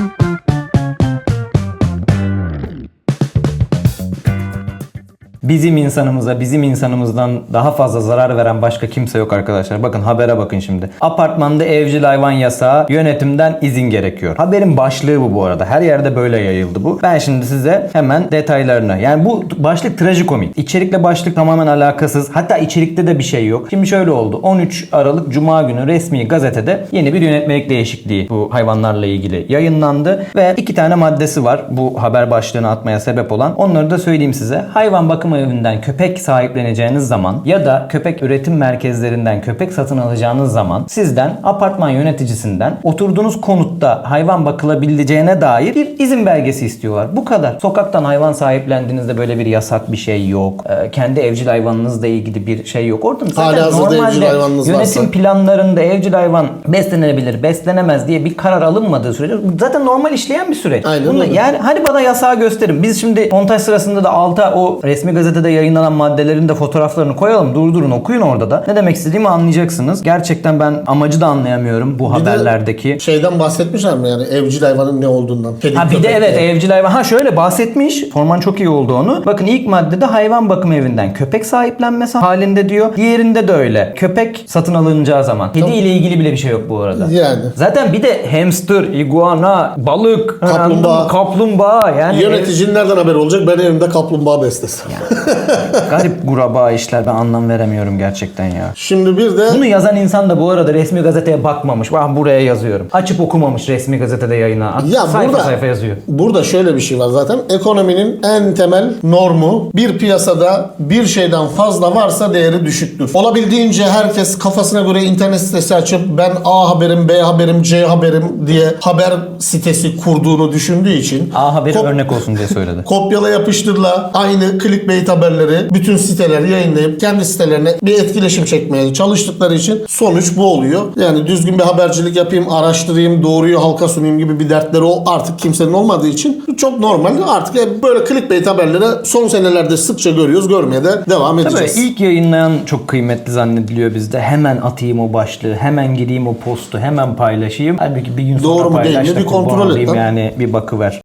Thank you. Bizim insanımıza, bizim insanımızdan daha fazla zarar veren başka kimse yok arkadaşlar. Bakın habere bakın şimdi. Apartmanda evcil hayvan yasağı, yönetimden izin gerekiyor. Haberin başlığı bu bu arada. Her yerde böyle yayıldı bu. Ben şimdi size hemen detaylarını. Yani bu başlık trajikomik. İçerikle başlık tamamen alakasız. Hatta içerikte de bir şey yok. Şimdi şöyle oldu. 13 Aralık Cuma günü resmi gazetede yeni bir yönetmelik değişikliği bu hayvanlarla ilgili yayınlandı. Ve iki tane maddesi var bu haber başlığını atmaya sebep olan. Onları da söyleyeyim size. Hayvan bakım evinden köpek sahipleneceğiniz zaman ya da köpek üretim merkezlerinden köpek satın alacağınız zaman sizden apartman yöneticisinden oturduğunuz konutta hayvan bakılabileceğine dair bir izin belgesi istiyorlar. Bu kadar. Sokaktan hayvan sahiplendiğinizde böyle bir yasak bir şey yok. Ee, kendi evcil hayvanınızla ilgili bir şey yok. Orada zaten evcil normalde yönetim varsa. planlarında evcil hayvan beslenebilir, beslenemez diye bir karar alınmadığı sürece zaten normal işleyen bir süreç. Aynen Bunu- öyle. yani hadi bana yasağı gösterin. Biz şimdi montaj sırasında da alta o resmi gazetede yayınlanan maddelerin de fotoğraflarını koyalım. Durdurun okuyun orada da. Ne demek istediğimi anlayacaksınız. Gerçekten ben amacı da anlayamıyorum bu Bir de haberlerdeki. Şeyden bahsetmişler mi yani evcil hayvanın ne olduğundan? Kedi, Ha bir de köpek evet diye. evcil hayvan. Ha şöyle bahsetmiş. Forman çok iyi oldu onu. Bakın ilk maddede hayvan bakım evinden köpek sahiplenmesi halinde diyor. Diğerinde de öyle. Köpek satın alınacağı zaman. Kedi ile ilgili bile bir şey yok bu arada. Yani. Zaten bir de hamster, iguana, balık, Kaplumbağa. kaplumbağa yani Yöneticinin nereden haberi olacak? Ben evimde kaplumbağa beslesin. garip guraba işler ben anlam veremiyorum gerçekten ya. Şimdi bir de Bunu yazan insan da bu arada resmi gazeteye bakmamış. Ben buraya yazıyorum. Açıp okumamış resmi gazetede yayına. Ya sayfa burada- sayfa yazıyor. Burada şöyle bir şey var zaten. Ekonominin en temel normu bir piyasada bir şeyden fazla varsa değeri düşüktür. Olabildiğince herkes kafasına göre internet sitesi açıp ben A haberim, B haberim, C haberim diye haber sitesi kurduğunu düşündüğü için A haberi Kop- örnek olsun diye söyledi. kopyala yapıştırla aynı clickbait haberleri bütün siteler yayınlayıp kendi sitelerine bir etkileşim çekmeye çalıştıkları için sonuç bu oluyor. Yani düzgün bir habercilik yapayım, araştırayım, doğruyu halka sunayım gibi bir dertleri o artık kimsenin olmadığı için çok normal. Artık böyle clickbait haberleri son senelerde sıkça görüyoruz. Görmeye de devam Tabii edeceğiz. ilk yayınlayan çok kıymetli zannediliyor bizde. Hemen atayım o başlığı, hemen gireyim o postu, hemen paylaşayım. Halbuki bir gün sonra Doğru mu değil mi bir kontrol et yani bir bakıver.